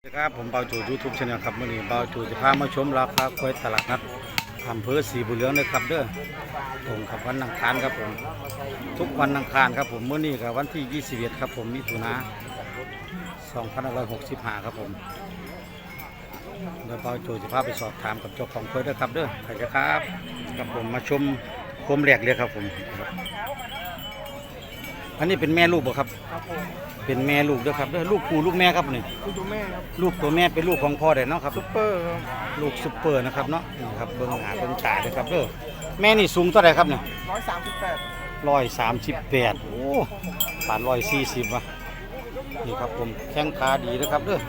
สวัสดีครับผมเบาจูยูทูบชาแนลครับมื่อนี้เบาจูจะพามาชมราคากล้วยตลาดนัดอำเภอสีบุญเหลืองเลยครับเด้อตรงกับวันอังคารครับผม ทุกวันอังคารครับผมเมื่อนี้กับวันที่ 21 ครับผมมิถุนา2565 ครับผมเดี๋ยวเบาจูจะพาไปสอบถามกับเจ้าของกล้วยด้วยครับเด้อใครจะครับครับผมมาชมโคมแหลกเลยครับผม อันนี้เป็นแม่ลูกบ่ครับครับผม เป็นแม่ลูกเด้อครับเด้อลูกปู่ลูกแม่ครับนี่คุณดูแม่ครับลูกตัวแม่เป็นลูกของพ่อได้เนาะครับ ซุปเปอร์ครับลูกซุปเปอร์นะครับเนาะนี่ครับเบิ้งหาเบิ้งตาเลยครับเด้อแม่นี่สูงเท่าไหร่ครับเนี่ย ร้อยสามสิบแปดร้อยสามสิบแปดโอ้ปานร้อยสี่สิบวะนี่ครับผมแข้งขาดีนะครับเด้อ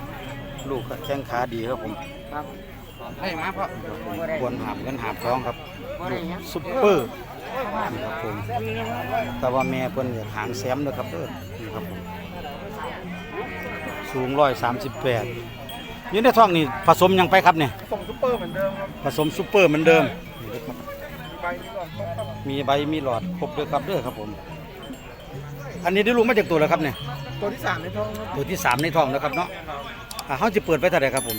ลูกก็แข้งขาดีครับผมครับให้มาพ่อควรหามเงินหามทองครับลูกซุปเปอร์นี่ครับผมแต่ว่าแม่เพิ่นอยากหางแซมนะครับเด้อนี่ครับผม สูงร้อยสามสิบแปดนี่ในท้องนี่ผสมหยังไปครับเนี่ยส่งซุปเปอร์เหมือนเดิมครับผสมซุปเปอร์เหมือนเดิมนี่นะครับใบนี้ก่อนครับมีใบมีหลอดครบด้วยครับเด้อครับผม อันนี้ได้ลูกมาจากตัวแล้วครับเนี่ยตัวที่สามในท้องครับตัวที่สามในท้องนะครับเนาะอ่าเขาจะเปิดไปเท่าไหร่ครับผม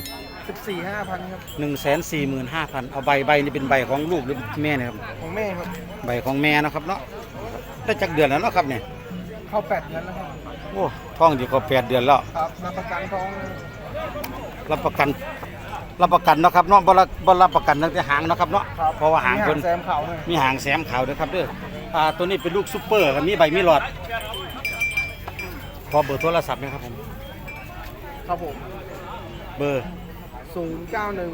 สิบสี่ห้าพันครับหนึ่งแสนสี่หมื่นห้าพันเอาใบใบนี่เป็นใบของลูกหรือแม่เนะครับของแม่ครับ ใบของแม่นะครับเนาะได้จากเดือนแล้วเนาะครับเนี่ยเข้าแปดเดือนแล้วครับ โอ้ท้องดีก็แปดเดือนแล้ว ครับรับประกันท้องรับประกัน รับประกันเนาะครับเนาะบ่รับบ่รับประกันตั้งแต่หางเนาะครับเนาะ ครับเพราะว่าหางมีเพิ่นแซมขาวเลยมีหางแซมขาวด้วยครับเด้ออ่าตัวนี้เป็นลูกซุปเปอร์ครับมีใบมีหลอด ขอเบอร์โทรศัพท์นะครับผม ครับผมเบอร์ศูนย์เก้าหนึ่ง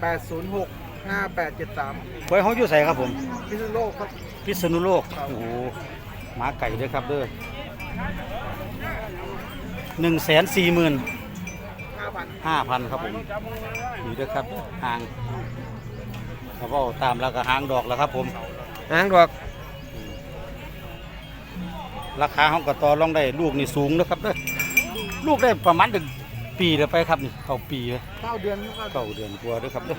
แปดศูนย์หกห้าแปดเจ็ดสามไว้เขาอยู่ใส่ครับผม พิษณุโลกครับ พิษณุโลกครับโอ้โหหมาไก่ด้วยครับเด้อ หนึ่งแสนสี่หมื่นห้าพันห้าพันครับผมนี่ด้วยครับหางแล้วก็ตามแล้วก็หางดอกแล้วครับผมหางดอก ราคาเขาก็ต่อรองได้ลูกนี่สูงนะครับเด้อลูกได้ประมาณถึงปีเดียวไปครับนี่เข้าปีเลยเก้าเดือนครับเก้าเดือนกว่าเด้วยครับเด้อ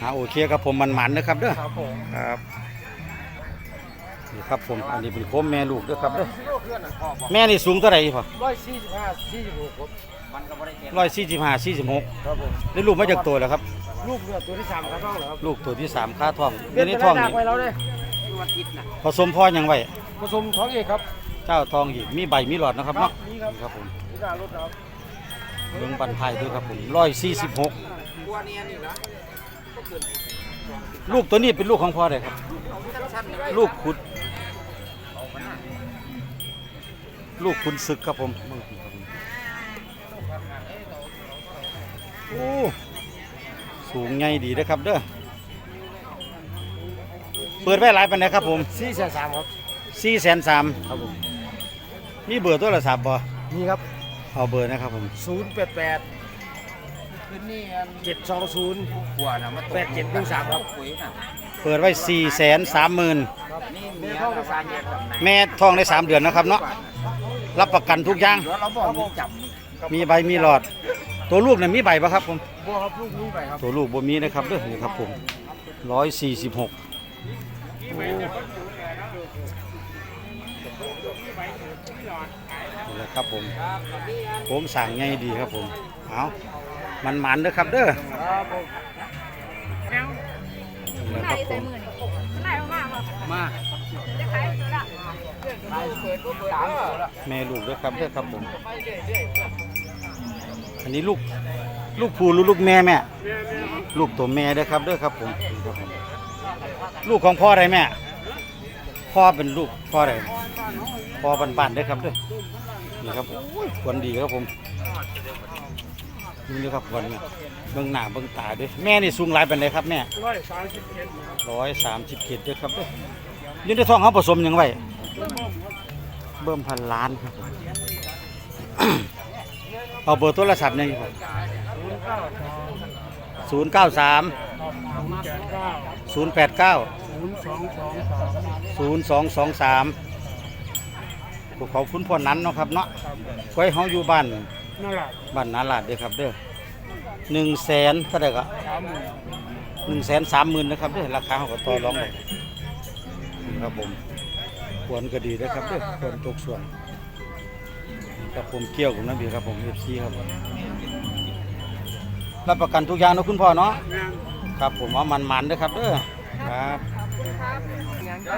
หาโอเคครับผมมันมันๆนะครับเด้อครับผมครับ นี่ครับผมอันนี้เป็นโคมแม่ลูกเด้วยครับเด้อโลกเพื่อนอะพ่อบอกแม่นี่สูงเท่าไหร่พ่อร้อยสี่สิบห้าสี่สิบหกครับมันก็ไม่ได้แค่ร้อยสี่สิบห้าสี่สิบหกครับผมได้ลูกมาจากตัวแล้วครับ ลูกเรือตัวที่สามครับท้องเหรอครับลูกตัวที่สามค่าท้องเดี๋ยวนี้ท้องหนันี่กไว้แล้วเลยวันอิดนะผสมพ่อยังไว้ผสมท้องเอกครับเจ้าทองอีกมีใบมีหลอดนะครับเนาะนี่ครับนี่ครับผมนี่น่ารถครับเบิ้งบันไทยด้วยครับผมร้อยสี่สิบหกบัวเนียนี่นะก็เกิดลูกตัวนี้เป็นลูกของพ่อเลยครับชั้นๆเลยลูกขุด ลูกคุณศึกครับผมเบิ่งครับผมโอ้สูงใหญ่ดีนะครับเด้อเปิดไว้หลายปันไหนครับผมสี่แสนสามครับสี่แสนสามครับผมมีเบอร์โทรศัพท์บ่นี่ครับเอาเบอร์นะครับผมศูนย์แปดแปดเจ็ดสองศูนย์แปดเจ็ดหนึ่งสามครับเปิดไว้สี่แสนสามหมื่นนี่มีเข้าไปสามเดือนครับแม่ท้องได้สามเดือนนะครับเนาะ รับประกันทุกอย่างเราบอกมีจับมีใบมีหลอด ตัวลูกเนี่ยมีใบปะครับผม บัวครับลูกนี้ไปครับตัวลูกบ่มีนะครับเด้อนี่ครับผมร้อยสี่สิบหกนี่แหละครับผมผมสั่งไงดีครับผม เอามันมันๆเด้อครับเด้อครับผมนี่แหละคไข่รับผใส่มมือนี่ไข่มา แม่ลูกด้อครับด้อครับผม อันนี้ลูกลูกผู้หรือลูกแม่แม่ ลูกตัวแม่ด้อครับด้อครับผมนี่ครับผม ลูกของพ่ออะไรแม่ พ่อเป็นลูกพ่ออะไรพ่อบ้านๆด้อครับด้อนี่ครับควรดีครับผมนี่นะครับควรเนี่ยเบื้องหน้าเบื้องตาด้วยแม่นี่สูงหลายเป็นไดครับแม่ร้อยสามสิบเอ็ดร้อยสามสิบเจ็ดด้วยครับด้ออยืนในท้องเขาผสมยังไว้ เบิ่มพันล้านครับผมเอาเบอร์โทรศัพท์เนี่ยครับศูนย์เก้าสองศูนย์เก้าสามศูนย์แปดเก้าศูนย์แปดเก้าศูนย์สองสองสามศูนย์สองสองสามพวกเขาคุณพ่อนั้นเนาะครับเนาะไว้เฮาอยู่บ้านนั่นแหละบ้านนาลาดเด้อครับเด้อหนึ่งแสนเท่าไหร่ก็สามหมื่นหนึ่งแสนสามหมื่นนะครับเด้อราคาเขาก็ต่อรองได้นี่ครับผม ควรก็ดีนะครับเด้อควรตกส่วนนี่กับผมเกี่ยวกับน้ำเบียร์ครับผมเอฟซีครับผมรับประกันทุกอย่างเนาะคุณพ่อเนาะครับผมเอามันมันๆเด้อครับเด้อครับยังจ้ะ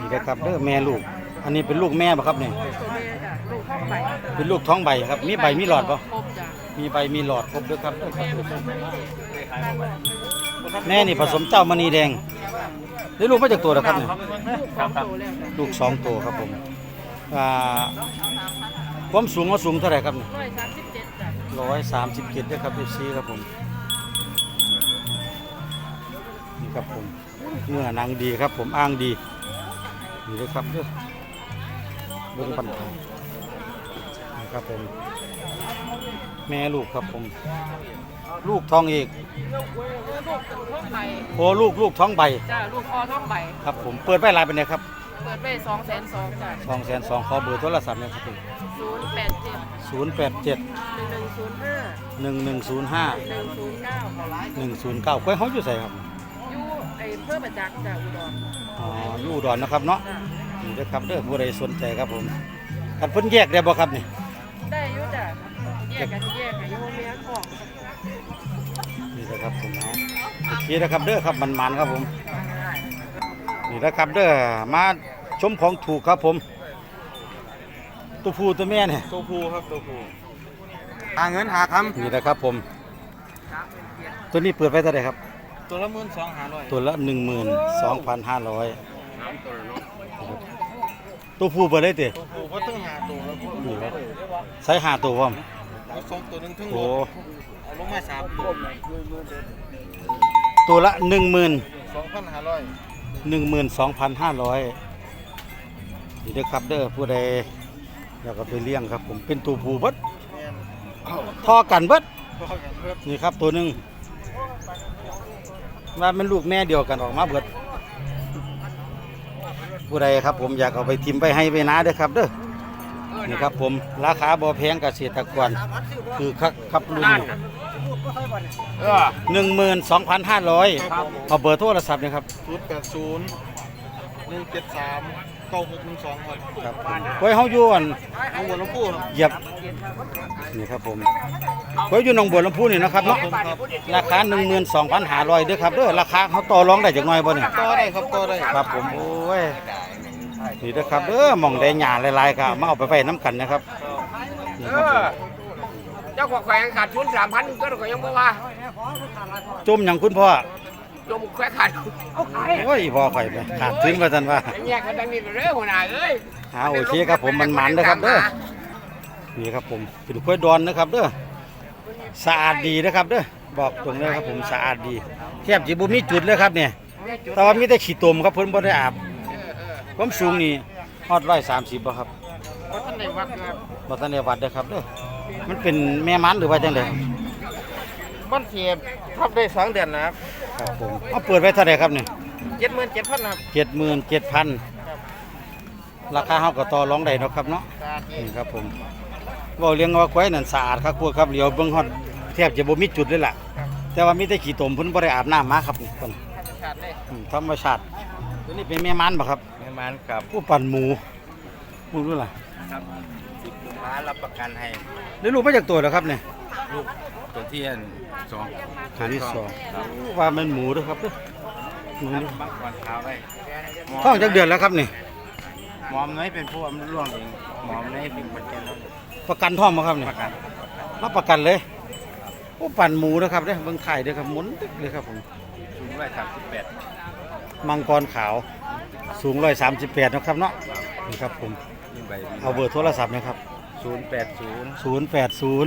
นี่เด้อครับเด้อแม่ลูก อันนี้เป็นลูกแม่ป่ะครับเนี่ยตัวแม่จ้ะลูกข้องใบเป็นลูกท้องใบครับ มีใบมีหลอดป่ะครบจ้ะมีใบมีหลอดครบด้วยครับเด้อครับแม่นี่ผสมเจ้ามณีแดง ได้ลูกมาจากตัวแล้วครับเนี่ยลูกสองโตแล้วจ้ะลูกสองตัวครับผมอ่าความสูงว่าสูงเท่าไหร่ครับร้อยสามสิบเจ็ดจ้ะร้อยสามสิบเจ็ดด้วยครับเอฟซีครับผมนี่ครับผมเนื้อหนังดีครับผมอ้างดีนี่เลยครับเด้อเบิ้งปันทองนี่ครับผม แม่ลูกครับผม ลูกทองเอกลูกท้องใบโอ้ลูกลูกท้องใบจ้ะลูกคอท้องใบครับผมเปิดไปหลายเป็นไงครับเปิดไปสองแสนสองจ้ะสองแสนสองขอเบอร์โทรศัพท์เนี่ยครับผมศูนย์แปดเจ็ดศูนย์แปดเจ็ดหนึ่งหนึ่งศูนย์ห้าหนึ่งหนึ่งศูนย์ห้าหนึ่งศูนย์เก้าหนึ่งศูนย์เก้าก้อยเขาอยู่ใส่ครับอยู่ไอ้เพื่อประจักษ์จ้ะอุดรอ๋ออยู่อุดรนะครับเนาะจ้ะนี่นะครับเด้อผู้ใดสนใจครับผมกันเพิ่นแยกได้บ่ครับนี่ได้อยู่จ้ะแยกกันแยกกันอยู่เมียของนี่นะ ครับผมเอาโอเคนะครับเด้อครับมันๆครับผมนี่นะครับเด้อมาชมของถูกครับผมตัวผู้ตัวแม่เนี่ยตัวภูครับตัวภูหาเงินหาคนี่นะครับผม ตัวนี้เปิดไว้เท่าไหร่ครับ ตัวละหมื่นสองห้าร้อยตัวละ12,500ตัวผู้เปิดได้ติตัวภูก็ต้องหาตัวแล้วนี่ครับใส่ห้าตัวพร้อมเอาสองตัวหนึ่งทั้งหมโอ้ดเอา ลงมาสามตัวตัวละ10,000สองพันห้าร้อยหนึ่งหมื่นสองพันห้าร้อยนี่เด้อครับเด้อผู้ใดอยากเอาไปเลี้ยงครับ ผมเป็นตัวผู้เบิดแม่นทอกันเบิดพอกันเพิ่มนี่ครับตัวหนึ่งว่าเป็นลูกแม่เดียวกันออกมาเบิดผู้ใดครับ ผมอยากเอาไปทิมไปให้ไปนาเด้อครับเด้อนี่ครับผมราคาบ่แพงเกษตรกรคือคักครับรุ่น นี้หนึ่งหมื่นสองพันห้าร้อยเอาเบอร์โทรศัพท์เนะครับศูนย์แปดศูนย์หนึ่งเจ็ดสามเก้าหกหนึ่งสองครับครับไว้เฮาอยู่อันเอาหัวลำพูครับ เหยียบนี่ครับผมไว้อยู่หนองบัวลำพูนี่นะครับเนาะราคา12,500เด้อครับเด้อราคาเขาต่อรองได้จักหน่อยบ่นี่ต่อได้ครับต่อได้ครับผมโอ้ยนี่เด้อครับเด้อหม่องได้หญ้าหลายๆก็มาเอาไปไว้น้ำกันนะครับนี่ครับผมเจ้าของแขวงขาดทุนสามพันก็ก็ยังบ่ว่าจุ่มหยังคุณพ่อจมแขวงขาดเอาขายโอ้ยพ่อข่อยไปขาดทุนว่าซั่นว่าแยกกันดังนี้เด้อหัวหน้าเอ้ยหาโอเคครับผมมันมันๆเด้อครับเด้อนี่ครับผมเป็นกล้วยดอนนะครับเด้อสะอาดดีนะครับเด้อบอกตรงเลยครับผมสะอาดดีแทบสิบ่มีจุดเลยครับเนี่ยแต่ว่ามีแต่ขี้ตมครับเพิ่นบ่ได้อาบความสูงนี่ฮอด130บ่ครับเพราะท่านในวัดครับบ่ทันได้วัดเด้อครับเด้อ มันเป็นแม่มันหรือว่าจังได๋บ้านเทียบทับได้สองเดือนนะครับครับผมเอาเปิดไว้เท่าไหร่ครับนี่เจ็ดหมื่นเจ็ดพันครับ77,000ราคาเฮาก็ต่อรองได้เนาะครับเนาะสาธุนี่ครับผมเว้าเลี้ยงว่าควายนั่นสะอาดครับพวกครับเหลียวเบิ่งฮอดแทบจะบ่มีจุดเลยล่ะ แต่ว่ามีแต่ขี้ตมเพิ่นบ่ได้อาบน้ำมาครับนี่เพิ่นขาดได้อืมธรรมชาติตัวนี้เป็นแม่มันบ่ครับแม่มันกับผู้ปั่นหมูหมูรู้ล่ะครับสิบลูก ค้ารับประกันให้ได้ลูกมาจากตัวแล้วครับเนี่ยลูกตัวที่อันสองตัวที่สองครับว่ามันหมูด้วยครับเด้อหมูนี่บักวันเท้าไว้ท้องจากเดือนแล้วครับนี่หมอมน้อยเป็นผู้อำร่วงเองหมอมน้อยเป็นประกันแล้วประกันท้องมาครับนี่ประกันรับประกันเลยโอ้ปั่นหมูนะครับเด้อเบิ่งไข่เด้อครับหมุนตึกเลยครับผมสูงร้อยสามสิบแปดมังกรขาวสูง138นะครับเนาะนี่ครับผมนี่ใบเอาเบอร์โทรศัพท์นะครับ ศูนย์แปดศูนย์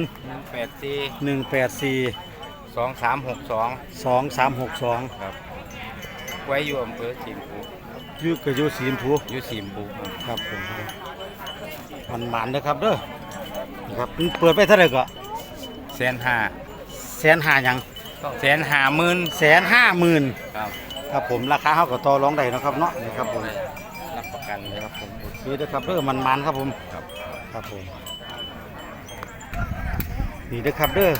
080 หนึ่งแปดสี่184 สองสามหกสอง2362ครับไว้อยู่อำเภอสีมพูอยู่กับอยู่สีชมพูอยู่สีมพูครับครับผมมันหมันนะครับเด้อนี่ครับเปิดไปเท่าไหร่ก็แสนห้าแสนห้าหยังแสนห้าหมื่นแสนห้าหมื่นครับครับผมราคาเฮาก็ต่อรองได้เนาะครับเนาะนี่ครับผมรับประกันเลยครับผมโอเคเด้อครับเด้อมันมันๆครับผมครับ ครับผม นี่เด้อครับเด้อ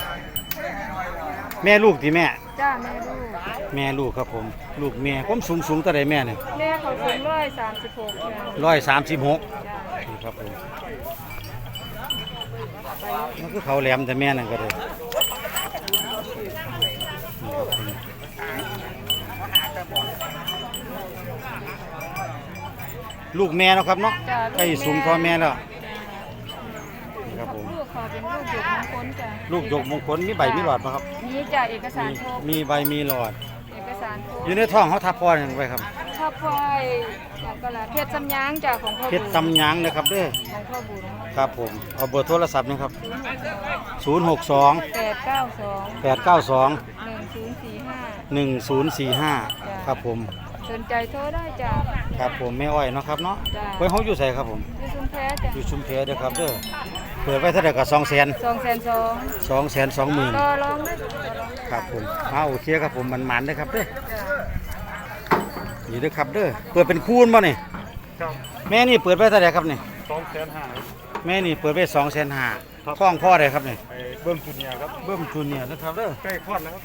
แม่ลูกที่แม่ จ้าแม่ลูกแม่ลูกครับผม ลูกแม่ผมสูงสูงเท่าไรแม่เนี่ยแม่เขาสูงร้อยสามสิบหกจ้าร้อยสามสิบหกจ้านี่ครับผมคือเขาแหลมแต่แม่นั่นก็เลยลูกแม่เนาะครับเนาะจ้ะใกล้สูงพอแม่แล้ว ลจ้ะลูกหยกมงคลมีใบมีหลอดไหมครับมีจ้ะเอกสารมีครบมีใบมีหลอด เอกสารครบอยู่ในท้องเขาทับพ่ออย่างไรครับชอบพลอยอย่างก็ละเพชรสำยางจ้ะของพ่อเพบุชญรตำหยางนะครับเด้อของพ่อบุญครับผมเอาเบอร์โทรศัพท์นะครับศูนย์หกสอง062 แปดเก้าสอง892 หนึ่งศูนย์สี่ห้า1045 ครับผมสนใจโทรได้จ้ะ ครับผมแม่อ้อยเนาะครับเนาะจ้ะ ไว้เขาอยู่ใส่ครับผมที่ชุมแพจ้ะอยู่ชุมเพเด้อครับเด้อ เปิดไว้เท่าไหร่ก็สองแสนสองแสนสองสองแสนสองหมื่นต่อรองได้ต่อรองได้ครับผมเอาโอเคครับผมมันมันๆเด้อครับเด้อนี่เด้อครับเด้อเปิดเป็นคูณบ่นี่แม่นี่เปิดไว้เท่าไหร่ครับนี่สองแสนห้าแม่นี่เปิดไว้สองแสนห้าท้องพ่อได้ครับนี่ไอ้เบิ้มจูเนียร์ครับเบิ่มจูเนียร์นะครับเด้อใกล้คลอดแล้วครับ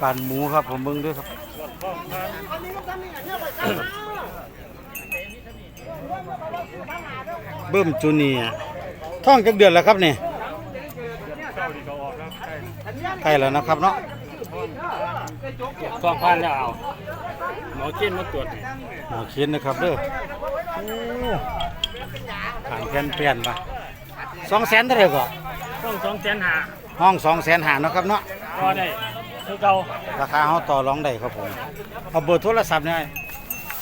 ปั่นหมูครับผมเบิ่งด้วยครับเบิ่มจูเนียร์ ท้องจักเดือนแล้วครับนี่เจ้าดีก็ออกแล้วใกล้ใกล้แล้วนะครับเนาะสองพันแล้วเอาหมอเกณฑ์มาตรวจหมอเขียนนะครับเด้อโอ้ผ่านแผ่นเปลี่ยนปะสองแสนเท่าไหร่ก็ต้องสองแสนห้าห้องสองแสนหานาะครับเนาะก็ได้คือเก่าราคาเขาต่อรองได้ครับผมเอาเบอร์โทรศัพท์เนี่ย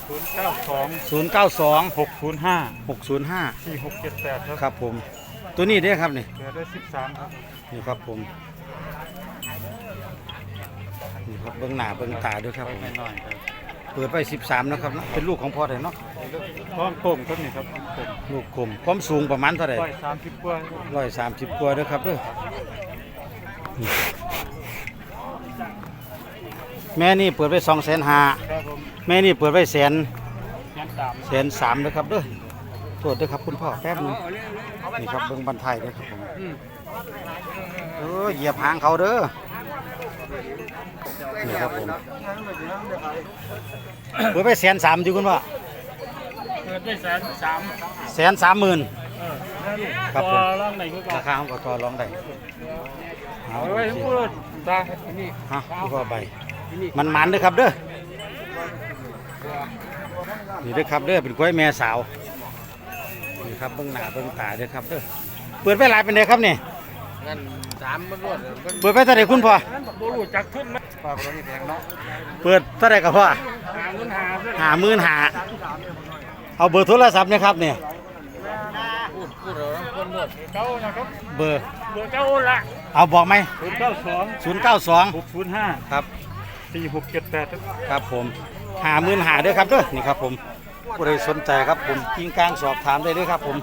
ศูนย์เก้าสองศูนย์เก้าสองหกศูนย์ห้าหกศูนย์ห้าสี่หกเจ็ดแปดครับครับผม ตัวนี้เด้อครับนี่เหลือได้สิบสามครับนี่ครับผมนี่ครับเบิ้งหน้าเบิ้งตาด้วยครับผมน้อยครับเปิดไป13นะครับเนาะเป็นลูกของพ่อเลยเนาะท้องโป่งครับนี่ครับโป่งลูกกลมความสูงประมาณเท่าไหร่ร้อยสามสิบกว่าร้อยสามสิบกว่าเด้อครับเด้อนี่แม่นี่เปิดไปสองแสนห้าครับผมแม่นี่เปิดไปแสนยันสามแสนสามนะครับเด้ อโทษด้วยครับคุณพ่อแป๊บหนึงนี่ครับเบิ้งบันไทยเด้อครับผมเออเหยียบหางเขาเด้อนี่ครับผมเปิดไปแสนสามอยู่คุณพ่อเกิดได้แสนสามแสนสามหมื่นเออครับผมต่อร่างไหนก็ก่อราคาเขาก็ต่อรองได้เอาเอาไว้ให้พูดตานี่ฮะพี่พ่อใบมันมันเด้อครับเด้อนี่เด้อครับเด้อเป็นกล้วยแม่สาว นี่ครับเบิ้งหน้าเบิ้งตาเด้อครับเด้อเปิดไปหลายเป็นไดครับนี่งั้นสามมันรวดมันเปิดไปเท่าไหร่คุณพ่อบ่รู้จักขึ้นไหมฝากตัวนี้แพงเนาะเปิดเท่าไหร่กับพ่อหาเงินหาเพื่อนหาหมื่นหาเอาเบอร์โทรศัพท์นะครับเนี่ยพูดพูดเราคนรวดเก้านะครับเบอร์เบอร์เก้าละเอาบอกไหมศูนย์เก้าสองศูนย์เก้าสองหกศูนย์ห้าครับสี่หกเจ็ดแปดครับผมหาหมื่นหาเด้อครับเด้อนี่ครับผม ผู้ใดสนใจครับผมกิ้งกลางสอบถามได้เลยครับผม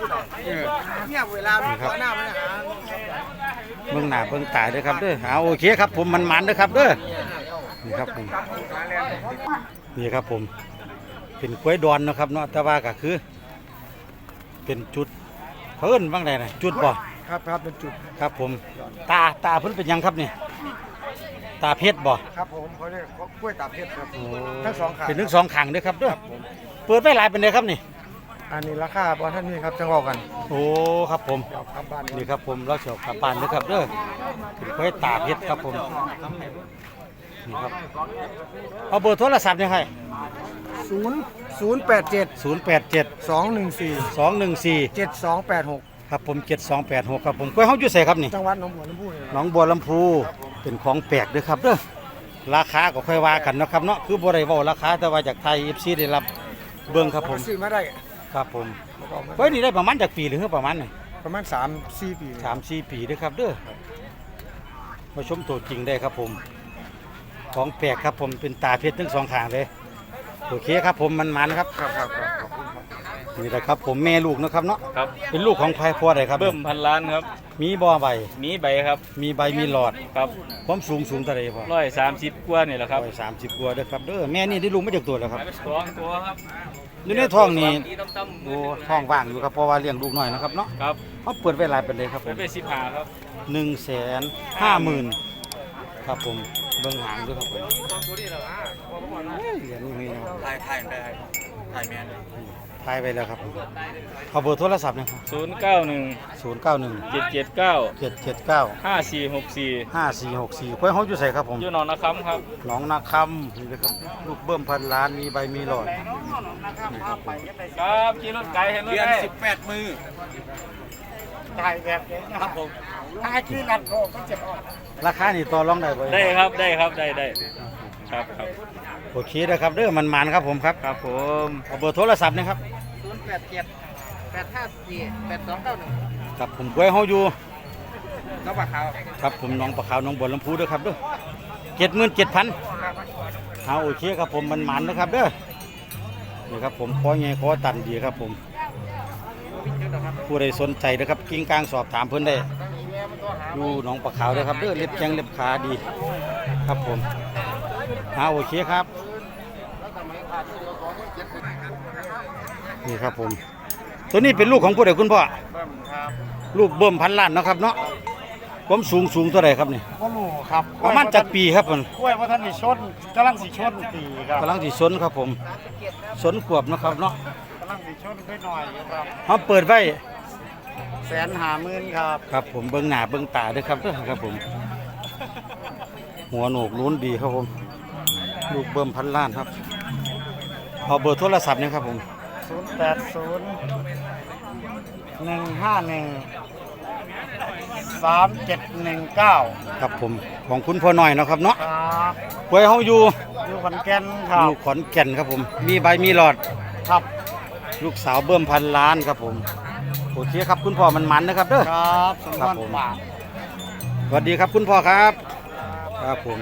เนี่ยเวลาลูกหน้ามันหาเบื้องหน้าเบื้องตาเด้อครับเด้อเอาโอเคครับผมมันมันๆเด้อครับเด้อนี่ครับผมนี่ครับผมเป็นกล้วยดอนนะครับเนาะแต่ว่าก็คือ เป็นจุดเพิ่นบ้างไดนะจุดบ่ครับครับเป็นจุดครับผม ตาตาเพิ่นเป็นหยังครับนี่ ตาเพชรบ่ครับผมเขาเรียกกล้วยตาเพชรครับโอ้ทั้งสองขาเป็นทั้งสองขังเด้อครับเด้อเปิดไว้หลายเป็นเด้อครับนี่ อันนี้ราคาบอท่านนี่ครับจังหวะกัน โอ้ครับผมเดี๋ยวกลับบ้านนี่ครับผมเราเฉียวกลับบ้านเด้อครับเด้อเป็นกล้วยตาเพชรครับผมนี่ครับเอาเบอร์โทรศัพท์เนี่ยให้ศูนย์ศูนย์แปดเจ็ดศูนย์แปดเจ็ดสองหนึ่งสี่สองหนึ่งสี่เจ็ดสองแปดหกครับผมเจ็ดสองแปดหกครับผมกล้วยเฮาอยู่ใส่ครับนี่จังหวัดหนองบัวลำพูเนี่ยหนองบัวลำพู เป็นของแปลกเด้อครับเด้อราคาก็ค่อยว่ากันเนาะครับเนาะคือบ่ได้เว้าราคาแต่ว่าจากไทย FC ได้รับเบิ่งครับผมซื้อมาได้ครับผมประกอบมาเฮ้ยนี่ได้ประมาณจากปีหรือประมาณไหนประมาณสามสี่ปีสามสี่ปีเด้อครับเด้อมาชมตัวจริงได้ครับผม ของแปลกครับผมเป็นตาเพชรทั้งสองข้างเลยโอเคครับผมมันมันครับครับครับ นี่แหละครับผมแม่ลูกเนาะครับเนาะครับ เป็นลูกของใครพ่อใดครับเบิ่มพันล้านครับ มีบ่อใบ มีใบครับ มีใบมีหลอดครับความสูงสูงเท่าไหร่พ่อร้อยสามสิบกว่านี่แหละครับร้อยสามสิบกว่าเด้อครับเด้อแม่นี่ได้ลูกมาจากตัวแล้วครับสองตัวครับอยู่ในท้องนี่ตั้มโอ้ท้องว่างอยู่ครับเพราะว่าเลี้ยงลูกน้อยนะครับเนาะครับเขาเปิดไว้หลายเป็นเลยครับผไปมไปสิบหาครับหนึ่งแสนห้าหมื่นครับผมเบิ้งหางด้วยครับผมเอ้ยเหรียญนี่ไม่เอาถ่ายถ่ายได้ถ่ายแม นททายไปแล้วครับผมเอาเบอร์โทรศัพท์นะครับศูนย์เก้าหนึ่งศูนย์เก้าหนึ่งเจ็ดเจ็ดเก้าเจ็ดเจ็ดเก้าห้าสี่หกสี่ห้าสี่หกสี่ควายห้องอยู่ใส่ครับผมอยู่หนองนะครับครับหนองนาคำนี่นะครับลูกเบิ้มพันล้านมีใบมีหลอดนี่ครับผมครับขี่รถไกลเห็นรถเดือนได้สิบแปดมือถ่ายแบบนี้ครับผมถ่ายคือนัดโกก็จะออกราคานี่ต่อรองได้บ่ได้ครับได้ครับได้ได้ครับครับโอเคนะครับเด้อมันมันครับผมครับครับผมเอาเบอร์โทรศัพท์นะครับศูนย์ แปดเจ็ดแปดห้าสี่แปดสองเก้าหนึ่งครับผมกล้วยห้องอยู่ น้องปลาขาวครับผมน้องปลาขาวน้องบัวลำพูเด้อครับเด้อเจ็ดหมื่นเจ็ดพันเอาโอเคครับผมมันมันนะครับเด้อนี่ครับผมขอไงขอตันดีครับผมผู้ใดสนใจนะครับกิ้งกลางสอบถามเพิ่นได้อยู่หน้องปลาขาวเด้อครับเด้อเล็บแข้งเล็บขาดี ครับผมเอาโอเคครับ นี่ครับผม ตัวนี้เป็นลูกของผู้ใดคุณพ่อลูกเบิ่มพันล้านเนาะครับเนาะความสูงสูงเท่าไหร่ครับนี่ก็รู้ครับประมาณจักปีครับมันกล้วยว่าท่านสิชนกำลังสิชนปีครับกำลังสิสนครับผมสนขวบเนาะครับเนาะกำลังสิชนไปหน่อยอยู่ครับเขาเปิดไว้แสนหาหมื่นครับครับ ผมเบิ้งหน้าเบิ้งตาด้วยครับเด้อครับผม หัวโหนกลุ้นดีครับผม ลูกเบิ่มพันล้านครับเอาเบอร์โทรศัพท์นี่ครับผม ศูนย์แปดศูนย์หนึ่งห้าหนึ่งสามเจ็ดหนึ่งเก้าครับผมของคุณพ่อหน่อยเนาะครับเนาะครับไว้เฮาอยู่อยู่ขอนแก่นครับอยู่ขอนแก่นครับผม มีใบมีหลอด ครับลูกสาวเบิ่มพันล้านครับผม โอเคครับคุณพ่อมันมันนะครับเด้อ ครับสมครัพบรผมปากสวัสดีครับคุณพ่อครับ ครับผม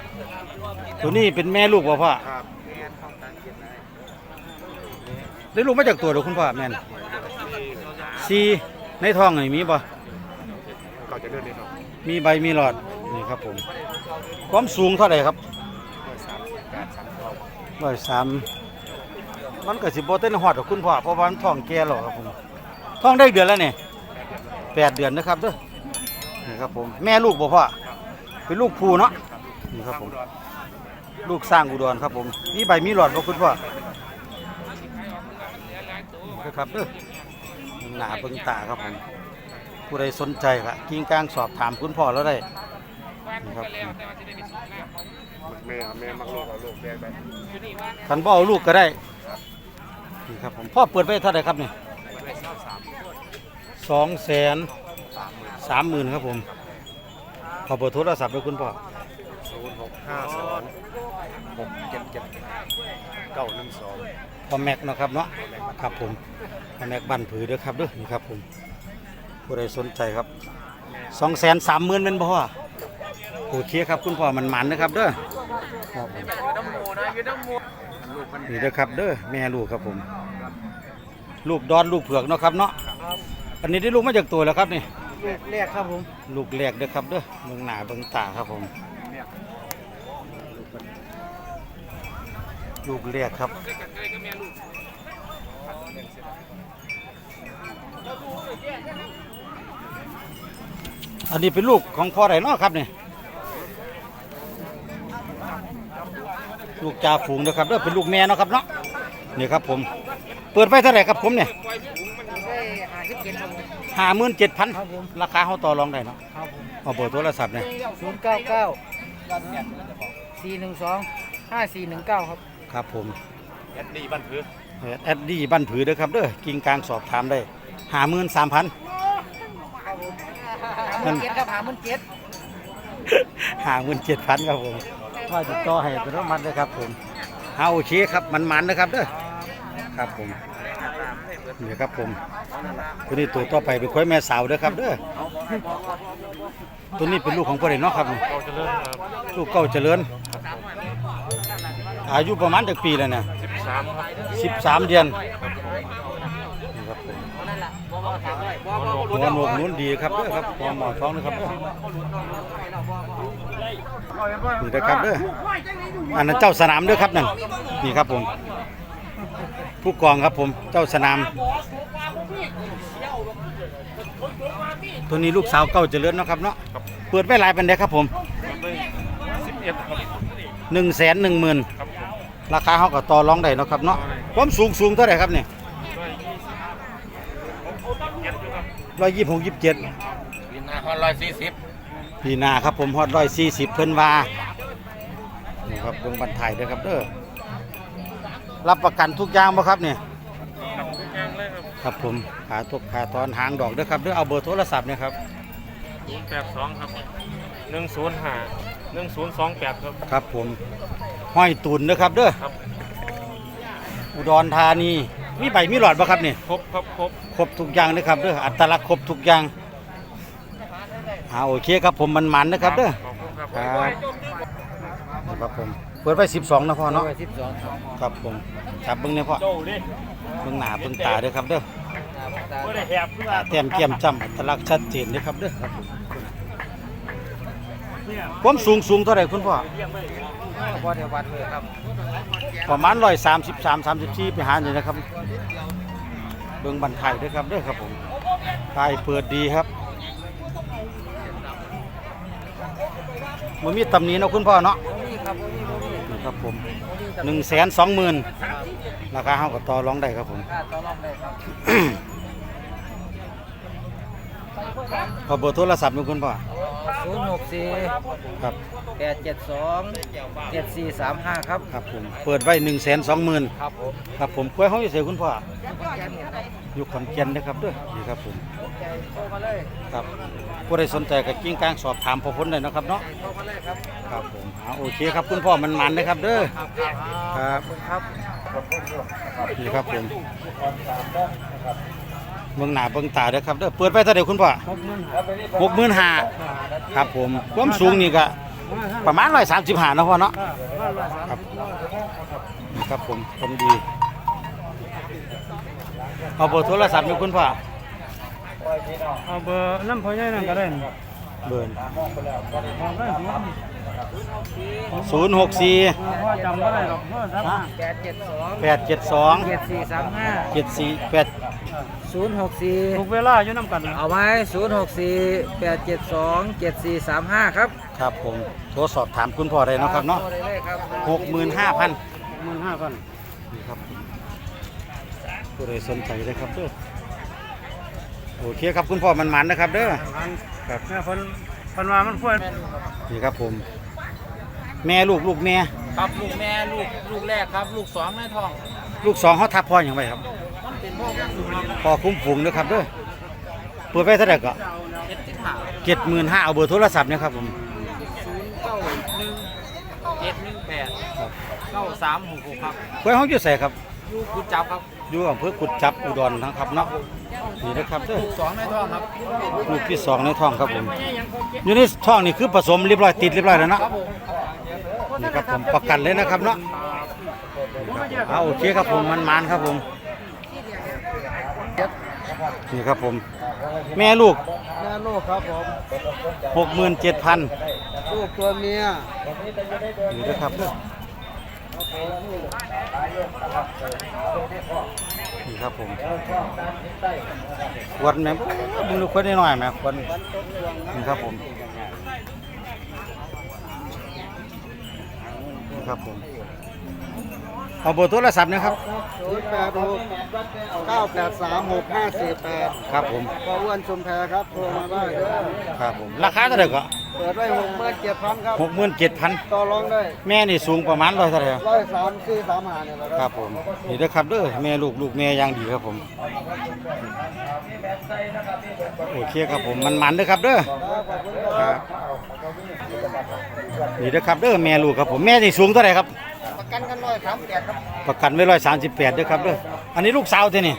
ตัวนี้เป็นแม่ลูกบ่พ่อครับ ได้ลูกมาจากตัวเดียวคุณพ่อแม่นซีในท้องนี่มีบ่ก็จะเดินได้ครับมีใบมีหลอดนี่ครับผม ความสูงเท่าไหร่ครับร้อยสามมันก็สิบ่เต้นหอดกับคุณพ่อเพราะว่ามันท้องแก่แล้วครับผมท้องได้เดือนแล้วนี่แปดเดือนนะครับเด้อนี่ครับผมแม่ลูกบ่พ่อเป็นลูกภูเนาะนี่ครับผมลูกสร้างอุดรครับผมมีใบมีหลอดบ่คุณพ่อ นี่ครับเด้อหน้าเบิ่งตาครับผมผู้ใดสนใจก็กิ้งกลางสอบถามคุณพ่อแล้วได้นะครับแม่แม่มักลูกเอาลูกแยกไปคันบ่เอาลูกก็ได้นี่ครับผมพ่อเปิดไว้เท่าไหร่ครับเนี่ยสองแสนสามหมื่นครับผมขอเบอร์โทรศัพท์ด้วยคุณพ่อศูนย์หกห้าสองหกเจ็ดเจ็ดเก้าหนึ่งสองพ่ อแม็กเนาะครับเนาะครับผมพ่อแม็กบันผือเด้อครับเด้อนี่ครับผมผู้ใดสนใจครับสองแสนสามหมื่นเป็นบ่พ่อโอเคครับคุณพ่อมันมันนะครับเด้อครับผมนี่เด้อครับเด้อแม่ลูกครับผม ลูกดอนลูกเผือกเนาะครับเนาะอันนี้ได้ลูกมาจากตัวแล้วครับนี่ลูกแรกครับผม ลูกแรกเด้อครับเด้อเบิ่งหน้าเบิ่งตาครับผม ลูกแรกครับอันนี้เป็นลูกของพ่อไหนเนาะครับเนี่ยลูกจ่าฝูงนะครับเด้อเป็นลูกแม่เนาะครับเนาะนี่ครับผม เปิดไว้เท่าไหร่ครับผมเนี่ยห้าหมื่นเจ็ดพันราคาเขาต่อรองได้เนาะเอาเบอร์โทรศัพท์เนี่ยศูนย์เก้าเก้าสี่หนึ่งสองห้าสี่หนึ่งเก้าครับ ครับผมแอดดี้บ้านผือแอดดี้บ้านผือเด้อครับเด้อกิ่งกลางสอบถามได้ห้าหมื่นสามพันหาหมื่นเจ็ดครับหาหมื่นเจ็ดห้าหมื่นเจ็ดพันครับผมว่าจะต่อให้เป็นรถมันเลยครับผมเอาโอเคครับมันมันนะครับเด้อครับผมนี่ครับผมตัวนี้ตัวต่อไปเป็นควายแม่สาวเด้อครับเด้อตัวนี้เป็นลูกของพ่อเด็กเนาะครับเราจะเริ่มครับลูกเก้าเจริญ อายุประมาณจากปีแล้วเนี่ยสิบสามครับสิบสามเดือนนี่ครับผมหัวโหนกนุ่นดีครับเด้อครับหัวหมอท้องนะครับเด้อนี่นะครับเด้ออันนั้นเจ้าสนามเด้อครับนั่นนี่ครับผม ผู้กองครับผมเจ้าสนาม ตัวนี้ลูกสาวเก้าเจริญเนาะครับเนาะเปิดไว้หลายเป็นเด้ครับผมสิบเอ็ดครับหนึ่งแสนหนึ่งหมื่นครับผม ราคาเขาก็ต่อรองได้เนาะครับเนาะความสูงสูงเท่าไหร่ครับเนี่ยร้อยยี่ร้อยยี่สิบหกยี่สิบเจ็ดวินห้าห้าร้อยสี่สิบปีหน้าครับผมฮอดร้อยสี่สิบเพิ่นว่านี่ครับเบิ่งบันไทยเด้อครับเด้อรับประกันทุกอย่างบ่ครับเนี่ยครับทุกอย่างเลยครับครับผมขาตกขาตอนหางดอกเด้อครับเด้อเอาเบอร์โทรศัพท์เนี่ยครับศูนย์แปดสองครับหนึ่งศูนย์ห้า หนึ่งศูนย์สองแปดครับ ครับผมห้อยตุนเด้อครับเด้อครับ อุดรธานีมีใบมีหลอดบ่ครับนี่ครบครับครบครบทุกอย่างเด้อครับเด้ออัตลักษณ์ครบทุกอย่างอ่าโอเคครับผมมันมันๆนะครับเด้อขอบคุณครับครับครับผมเปิดไว้12นะพ่อเนาะสิบสองครับครับผมจับเบิ่งเนี่ยพ่อโจ้ดิเบิ่งหน้าเบิ่งตาเด้อครับเด้อ ไม่ได้แหบเพื่อตาแต้มเกียมจำอัตลักษณ์ชัดเจนเด้อครับเด้อครับผมเนี่ย ความสูงสูงเท่าไหร่คุณพ่อเยี่ยมเลยพอเดี๋ยววัดเลยครับ ประมาณ133 34ไปหานี่นะครับ เบิ่งบันไทยเด้อครับเด้อครับผมไทยเปิดดีครับมันมีตำหนิเนาะคุณพ่อเนาะนี่ครับนี่นี่นี่ครับผมหนึ่งแสนสองหมื่นราคาเฮาก็ต่อรองได้ครับผมค่าต่อรองได้ครับ ขอเบอร์โทรศัพท์มีคุณพ่อศูนย์หกสี่ครับแปดเจ็ดสองเจ็ดสี่สามห้าครับ ครับผมเปิดไว้หนึ่งแสนสองหมื่นครับผมครับผมกล้วยห้องอยู่เสียคุณพ่ออยู่ขอนแก่นนะครับเด้วยนี่ครับผมใจโทรมาเลยครับผู้ใดสนใจก็กิ้งกลางสอบถามพอพ้นได้นะครับเนาะโทรมาเลยครับครับผมอ่าโอเคครับคุณพ่อมันมันนะครับเด้อครับครับครับนี่ครับผม เบื้องหน้าเบื้องตาเด้อครับเด้อเปิดไปเท่าไหร่คุณพ่อหกหมื่นหกหมื่นห้าครับผมความสูงนี่ก็ประมาณร้อยสามสิบห้านะพ่อเนาะครับนี่ครับผมคนดีเอาเบอร์โทรศัพท์มีคุณพ่อเอาเบอร์น้ำพอใหญ่นั่นก็ได้เบอร์บอกได้ผมศูนย์หกสี่พ่อจำไม่ได้หรอกพ่อทำแปดเจ็ดสองแปดเจ็ดสองเจ็ดสี่สามห้าเจ็ดสี่แปด ศูนย์หกสี่ทุกเวลาอยู่น้ำกันนะเอาไหมศูนย์หกสี่แปดเจ็ดสองเจ็ดสี่สามห้าครับครับผมโทรสอบถามคุณพ่อได้เนาะครับเนาะโทรได้เลยครับหกหมื่นห้าพันหมื่นห้าพันนี่ครับผมผู้ใดสนใจเลยครับเด้อโอเคครับคุณพ่อมันมันนะครับเด้อครับเนี่ยเพันเพันว่ามันควรนี่ครับผม แม่ลูกลูกแม่ครับลูกแม่ลูกลูกแรกครับ ลูกสองในท้อง ลูกสองเขาทับพ่ออย่างไรครับมันเป็น พ่อคุ้มสูงครับพ่อคุ้มฝูงนะครับเด้อเปิดไปเท่าไหร่ก็เจ็ดสิบห้าเจ็ดหมื่นห้าเอาเบอร์โทรศัพท์เนี่ยครับผมศูนย์เก้าหนึ่งเจ็ดหนึ่งแปดเก้าสามหกหกครับไว้ห้องอยู่ใส่ครับลูกกุดจับครับอยู่อำเภอกุดจับอุดรนะครับเนาะนี่นะครับเด้อลูกสองในท้องครับลูกที่สองในท้องครับผมอยู่ในท้องนี่คือผสมเรียบร้อยติดเรียบร้อยแล้วเนาะครับผมนี่ครับผมประกันเลยนะครับเนาะเอาโอเคครับผมมันมันๆครับผม นี่ครับผม แม่ลูกแม่ลูกครับผมหกหมื่นเจ็ดพันลูกตัวเมียนี่นะครับเด้อนี่ครับผมควรแม่ดึงลูกควรได้หน่อยไหมควรนี่ครับผมนี่ครับผม เอาเบอร์โทรศัพท์นะครับศูนย์แปดหกเก้าแปดสามหกห้าสี่แปดครับผมพ่ออ้วนชุมแพครับโทรมาได้เด้อครับผมราคาเท่าไหร่ก็เปิดไว้หกหมื่นเจ็ดพันครับหกหมื่นเจ็ดพันต่อรองได้แม่นี่สูงประมาณร้อยเท่าไหร่ครับร้อยสามสี่สามหาเนี่ยแหละคครัรับบผมนี่เด้อครับเด้อแม่ลูกลูกแม่อย่างดีครับผมโอเคครับผมมันมันๆเด้อครับเด้อครับขอบคุณครับนี่เด้อครับเด้อแม่ลูกครับผมแม่นี่สูงเท่าไหร่ครับประกันกันร้ อยสามแปดครับประกันไว้ร้อยสามสิบแปดเด้อครับเด้ออันนี้ลูกสาวเท่านี่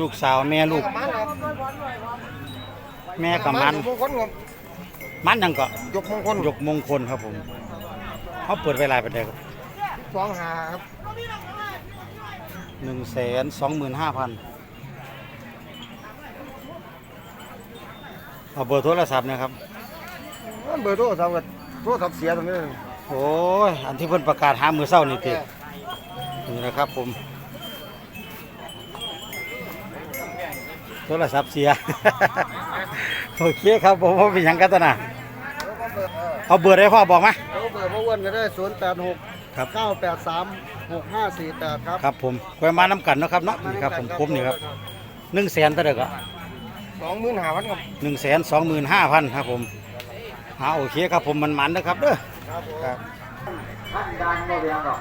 ลูกสาวแม่ลูกมันครับแม่กับมัน มงคลครับมันหยังก็ยกมงคลยกมงคลครับผมเขาเปิดไว้หลายประเดี๋ยวสองหาครับหนึ่งแสนสองหมื่นห้าพันเอาเบอร์โทรศัพท์นะครับ เบอร์โทรศัพท์กับโทรศัพท์เสียตรงนี้ โอ้ย อันที่เพิ่นประกาศหามือเศร้านี่ตินี่นะครับผม โทรศัพท์เสีย โอเคครับผมว่าเป็นหยังกันตะนะเอาเบอร์ได้พ่อบอกไหมโทรเบอร์พ่ออ้วนก็ได้ศูนย์แปดหกครับ เก้าแปดสามหกห้าสี่แปดครับครับผมไว้มาน้ำกันเนาะครับเนาะนี่ครับผมผมนี่ครับหนึ่งแสนตะเด็กอะสองหมื่นห้าพันครับ หนึ่งแสนสองหมื่นห้าพันครับผมหาโอเคครับผมมันมันๆนะครับเด้อ ครับท่านดังโมเบียงหรอก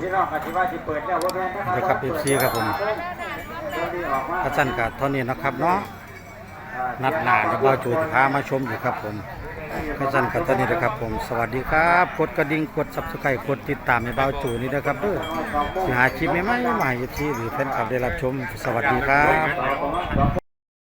ที่น้องอธิบายที่เปิดแล้วว่าแม่นเดี๋ยวครับเอฟซีครับผมกระสั้นกับเท่านี้นะครับเนาะนัดหนาจะบ่าวจูจะพามาชมอยู่ครับผมกระสั้นกับเท่านี้นะครับผม สวัสดีครับกดกระดิ่งกดซับสไครต์กดติดตามให้บ่าวจูนี่นะครับเด้อสิหาคลิปใหม่ๆมาให้เอฟซีหรือแฟนคลับได้รับชมสวัสดีครับ